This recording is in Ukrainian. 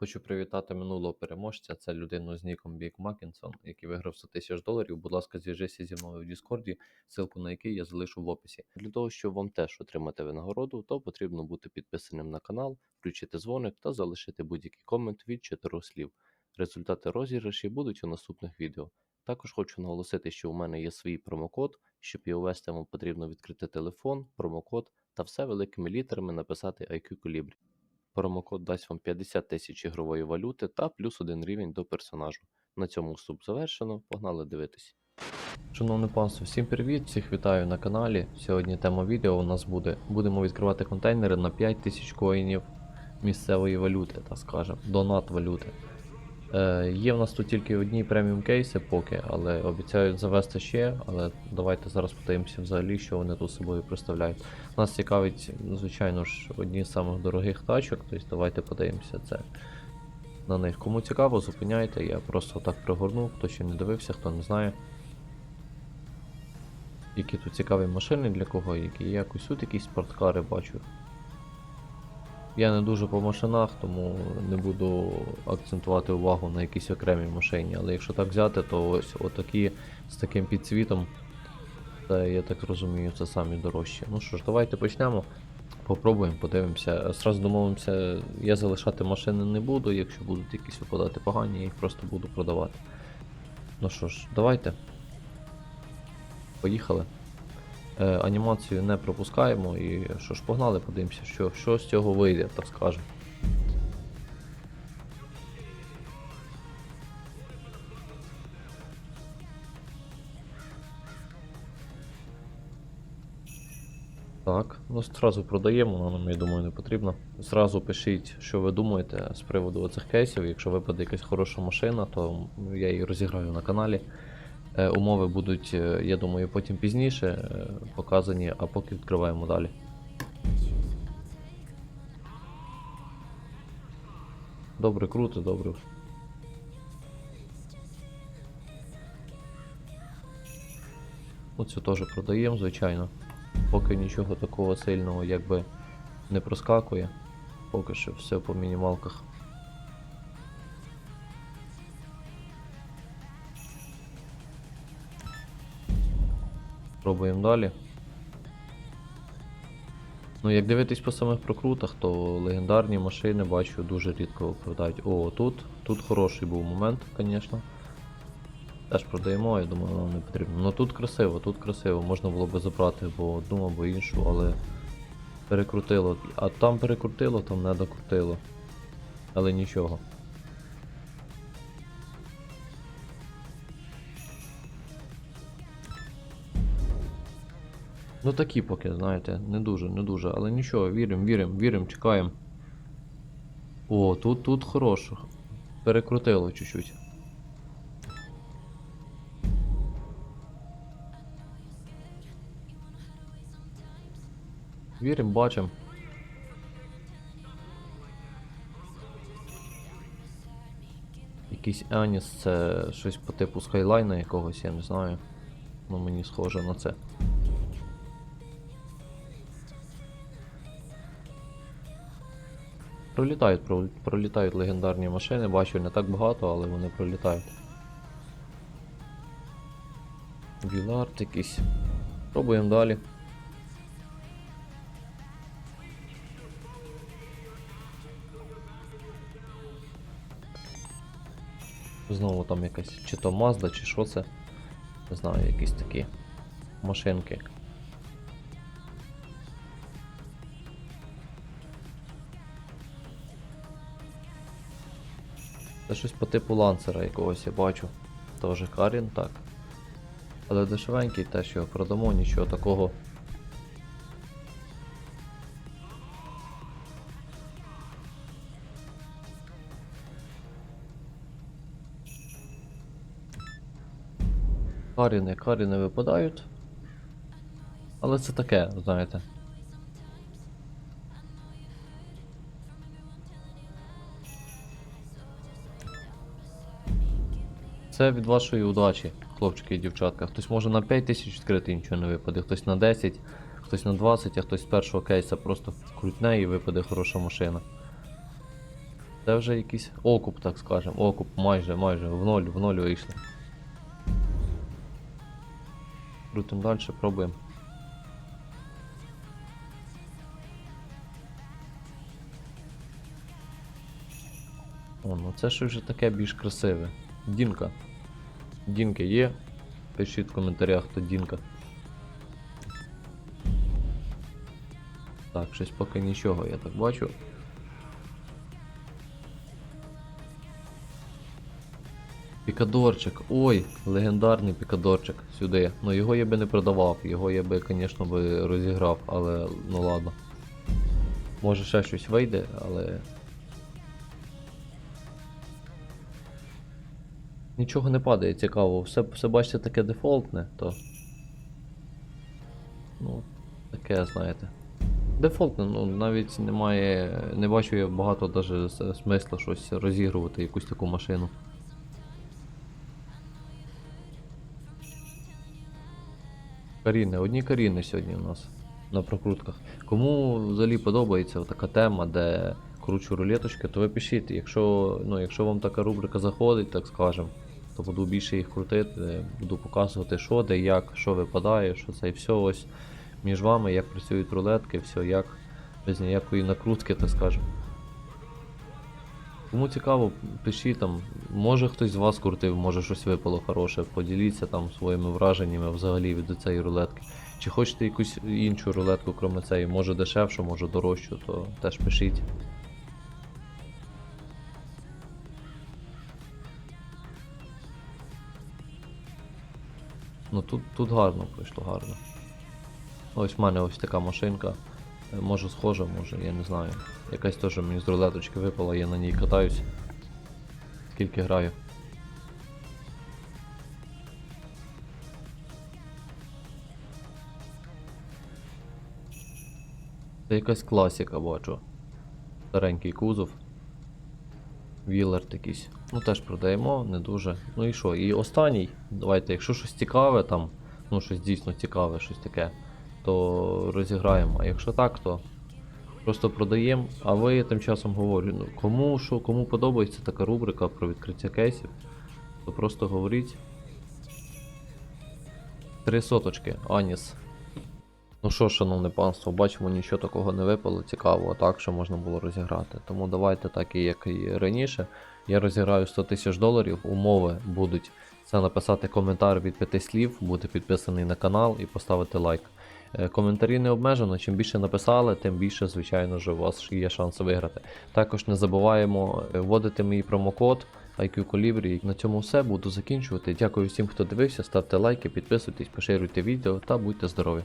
Хочу привітати минулого переможця. Це людину з ніком Бік Макінсон, який виграв 100 тисяч доларів. Будь ласка, зв'яжися зі мною в Діскорді, ссылку на який я залишу в описі. Для того, щоб вам теж отримати винагороду, то потрібно бути підписаним на канал, включити дзвоник та залишити будь-який комент від чотирьох слів. Результати розіграшів будуть у наступних відео. Також хочу наголосити, що у мене є свій промокод. Щоб його ввести, вам потрібно відкрити телефон, промокод та все великими літерами написати IQ Colibri. Промокод дасть вам 50 тисяч ігрової валюти та плюс один рівень до персонажу. На цьому вступ завершено. Погнали дивитись. Шановне панство, всім привіт! Всіх вітаю на каналі. Сьогодні тема відео у нас буде. Будемо відкривати контейнери на 5 тисяч коїнів місцевої валюти, так скажемо, донат валюти. Е, є в нас тут тільки одні преміум кейси поки, але обіцяють завести ще. Але давайте зараз подивимося взагалі, що вони тут собою представляють. Нас цікавить, звичайно ж, одні з самих дорогих тачок, тобто давайте подивимося це на них. Кому цікаво, зупиняйте, я просто так пригорнув, хто ще не дивився, хто не знає. Які тут цікаві машини для кого, які якось тут якісь спорткари бачу. Я не дуже по машинах, тому не буду акцентувати увагу на якійсь окремій машині. Але якщо так взяти, то ось отакі з таким підсвітом, це, я так розумію, це самі дорожчі. Ну що ж, давайте почнемо. Попробуємо, подивимося. Сразу домовимося, я залишати машини не буду, якщо будуть якісь випадати погані, я їх просто буду продавати. Ну що ж, давайте. Поїхали. Е, анімацію не пропускаємо і що ж, погнали, подивимося, що, що з цього вийде, так скажемо. Так, ну зразу продаємо, воно нам, я думаю, не потрібно. Зразу пишіть, що ви думаєте з приводу цих кейсів. Якщо випаде якась хороша машина, то я її розіграю на каналі. Е, умови будуть, е, я думаю, потім пізніше е, показані, а поки відкриваємо далі. Добре, круто, добре. Оцю теж продаємо, звичайно. Поки нічого такого сильного якби не проскакує. Поки що все по мінімалках. Пробуємо далі. Ну, як дивитись по самих прокрутах, то легендарні машини бачу дуже рідко випадають. О, тут. Тут хороший був момент, звісно. Теж продаємо, я думаю, нам не потрібно. Ну тут красиво, тут красиво, можна було би забрати або одну, або іншу, але перекрутило. А там перекрутило, там не докрутило. Але нічого. Ну такі поки, знаєте, не дуже, не дуже, але нічого, віримо, віримо, віримо, чекаємо. О, тут, тут хорошо. Перекрутило чуть-чуть. Віримо, бачимо. Якийсь Аніс, це щось по типу скайлайна якогось, я не знаю. Ну мені схоже на це. Пролітають, пролітають легендарні машини, бачу не так багато, але вони пролітають. Вілард якийсь. Пробуємо далі. Знову там якась чи то Mazda, чи що це. Не знаю, якісь такі машинки. Це щось по типу ланцера якогось я бачу. Тоже Карін, так. Але дешевенький те, що продамо, нічого такого. Каріни, каріни випадають. Але це таке, знаєте. Це від вашої удачі, хлопчики і дівчатка. Хтось може на 5 тисяч відкрити, нічого не випаде, хтось на 10, хтось на 20, а хтось з першого кейса просто крутне і випаде хороша машина. Це вже якийсь окуп, так скажемо. Окуп майже, майже в ноль, в ноль вийшли. Крутим далі, пробуємо. О, ну це ж вже таке більш красиве. Дінка. Дінки є. Пишіть в коментарях, хто Дінка. Так, щось поки нічого, я так бачу. Пікадорчик. Ой, легендарний пікадорчик сюди. Ну його я би не продавав, його я би, звісно, розіграв, але ну ладно. Може ще щось вийде, але. Нічого не падає, цікаво. Все, все бачите таке дефолтне, то. Ну, таке, знаєте. Дефолтне, ну навіть немає. Не бачу я багато даже смисла щось розігрувати, якусь таку машину. Каріни, одні каріни сьогодні у нас на прокрутках. Кому взагалі подобається така тема, де кручу рулеточки, то ви пишіть. Якщо, ну, якщо вам така рубрика заходить, так скажем, то буду більше їх крутити, буду показувати, що де, як, що випадає, що це і все ось між вами, як працюють рулетки, все як, без ніякої накрутки, так скажем. Кому цікаво, пишіть там, може хтось з вас крутив, може щось випало хороше, поділіться там своїми враженнями взагалі від цієї рулетки. Чи хочете якусь іншу рулетку, крім цієї, може дешевшу, може дорожчу, то теж пишіть. Ну тут, тут гарно пройшло, гарно. Ось в мене ось така машинка. Е, Може схожа, може, я не знаю. Якась теж мені з рулеточки випала, я на ній катаюсь. Скільки граю. Це якась класіка, бачу. Старенький кузов. Вілерт якийсь. Ну теж продаємо, не дуже. Ну і що? І останній. Давайте, якщо щось цікаве там, ну щось дійсно цікаве, щось таке, то розіграємо. А якщо так, то просто продаємо. А ви тим часом говорю, ну кому що, кому подобається така рубрика про відкриття кейсів, то просто говоріть. Три соточки, Аніс. Ну що, шановне панство, бачимо, нічого такого не випало, цікавого, так що можна було розіграти. Тому давайте, так і як і раніше. Я розіграю 100 тисяч доларів. Умови будуть це написати коментар від 5 слів, бути підписаний на канал і поставити лайк. Е, Коментарі не обмежено. Чим більше написали, тим більше, звичайно ж, у вас є шанс виграти. Також не забуваємо е, вводити мій промокод IQ Colibri. На цьому все буду закінчувати. Дякую всім, хто дивився. Ставте лайки, підписуйтесь, поширюйте відео та будьте здорові.